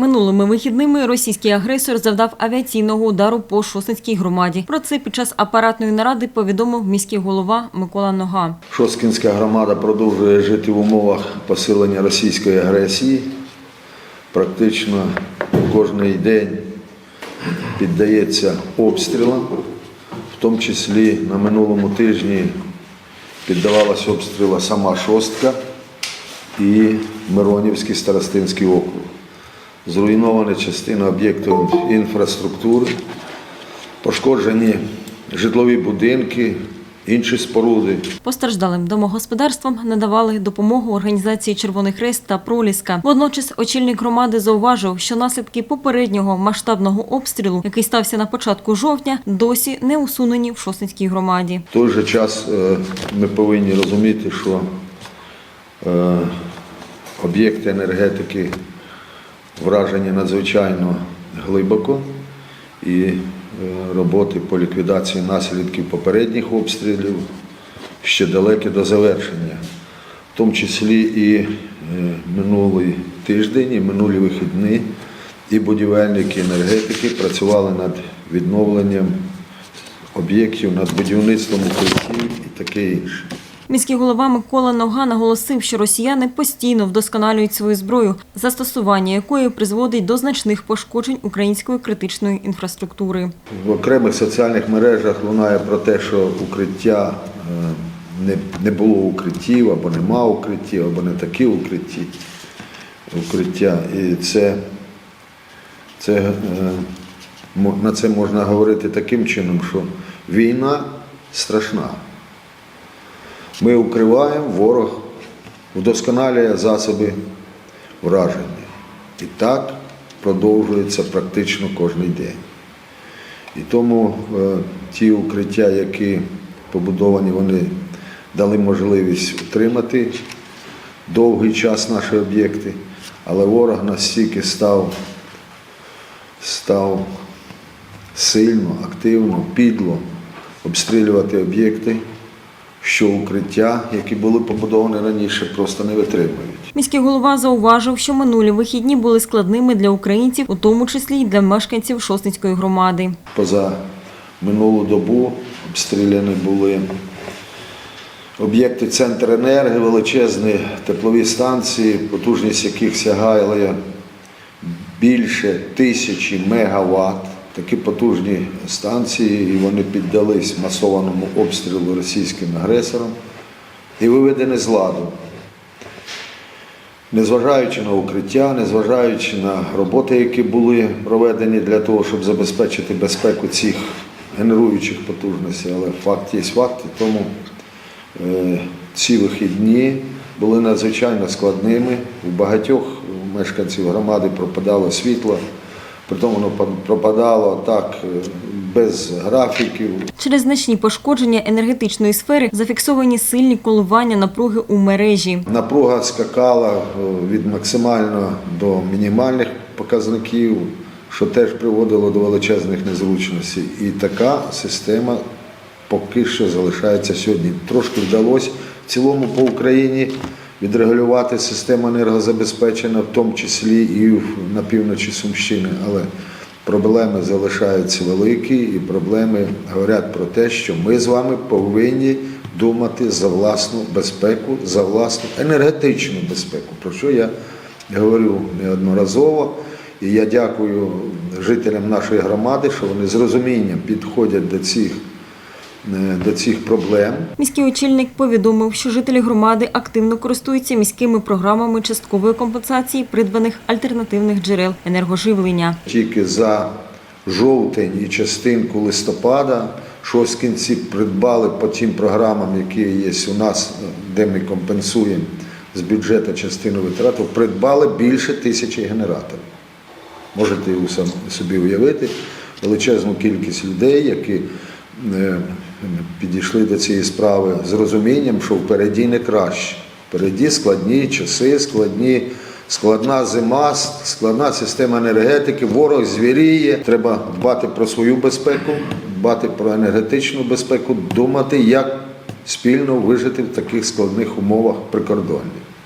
Минулими вихідними російський агресор завдав авіаційного удару по Шосницькій громаді. Про це під час апаратної наради повідомив міський голова Микола Нога. Шосткінська громада продовжує жити в умовах посилення російської агресії. Практично кожен день піддається обстрілам, в тому числі на минулому тижні піддавалася обстрілу сама Шостка і Миронівський старостинський округ. Зруйнована частина об'єктів інфраструктури, пошкоджені житлові будинки, інші споруди. Постраждалим домогосподарствам надавали допомогу організації Червоний Хрест та Проліска. Водночас очільник громади зауважив, що наслідки попереднього масштабного обстрілу, який стався на початку жовтня, досі не усунені в Шосницькій громаді. В той же час е, ми повинні розуміти, що е, об'єкти енергетики вражені надзвичайно глибоко і е, роботи по ліквідації наслідків попередніх обстрілів ще далекі до завершення. В тому числі і е, минулий тиждень, і минулі вихідні, і будівельники енергетики працювали над відновленням об'єктів, над будівництвом укриттів і таке інше. Міський голова Микола Нога наголосив, що росіяни постійно вдосконалюють свою зброю, застосування якої призводить до значних пошкоджень української критичної інфраструктури. В окремих соціальних мережах лунає про те, що укриття е, не, було укриттів, або нема укриттів, або не такі укритті, укриття. І це, це, е, на це можна говорити таким чином, що війна страшна. Ми укриваємо, ворог вдосконалює засоби враження. І так продовжується практично кожен день. І тому е, ті укриття, які побудовані, вони дали можливість утримати довгий час наші об'єкти, але ворог настільки став, став сильно, активно, підло обстрілювати об'єкти, що укриття, які були побудовані раніше, просто не витримують. Міський голова зауважив, що минулі вихідні були складними для українців, у тому числі й для мешканців Шосницької громади. Поза минулу добу обстріляні були об'єкти Центр енерги, величезні теплові станції, потужність яких сягає більше тисячі мегаватт. Такі потужні станції, і вони піддались масованому обстрілу російським агресором і виведені з ладу. Незважаючи на укриття, незважаючи на роботи, які були проведені для того, щоб забезпечити безпеку цих генеруючих потужностей, але факт є факт, тому е, ці вихідні були надзвичайно складними. У багатьох мешканців громади пропадало світло, притому воно пропадало так е, без графіків, Через значні пошкодження енергетичної сфери зафіксовані сильні коливання напруги у мережі. Напруга скакала е, від максимально до мінімальних показників, що теж приводило до величезних незручностей. І така система поки що залишається сьогодні. Трошки вдалося в цілому по Україні відрегулювати систему енергозабезпечення, в тому числі і на півночі Сумщини. Але проблеми залишаються великі, і проблеми говорять про те, що ми з вами повинні думати за власну безпеку, за власну енергетичну безпеку, про що я говорю неодноразово. І я дякую жителям нашої громади, що вони з розумінням підходять до цих, до цих проблем. Міський очільник повідомив, що жителі громади активно користуються міськими програмами часткової компенсації придбаних альтернативних джерел енергоживлення. Тільки за жовтень і частинку листопада шосткінці придбали по тим програмам, які є у нас, де ми компенсуємо з бюджету частину витрат, придбали більше тисячі генераторів. Можете собі уявити величезну кількість людей, які е, підійшли до цієї справи з розумінням, що впереді не краще. Впереді складні часи, складні, складна зима, складна система енергетики, ворог звіріє. Треба дбати про свою безпеку, дбати про енергетичну безпеку, думати, як спільно вижити в таких складних умовах прикордоння.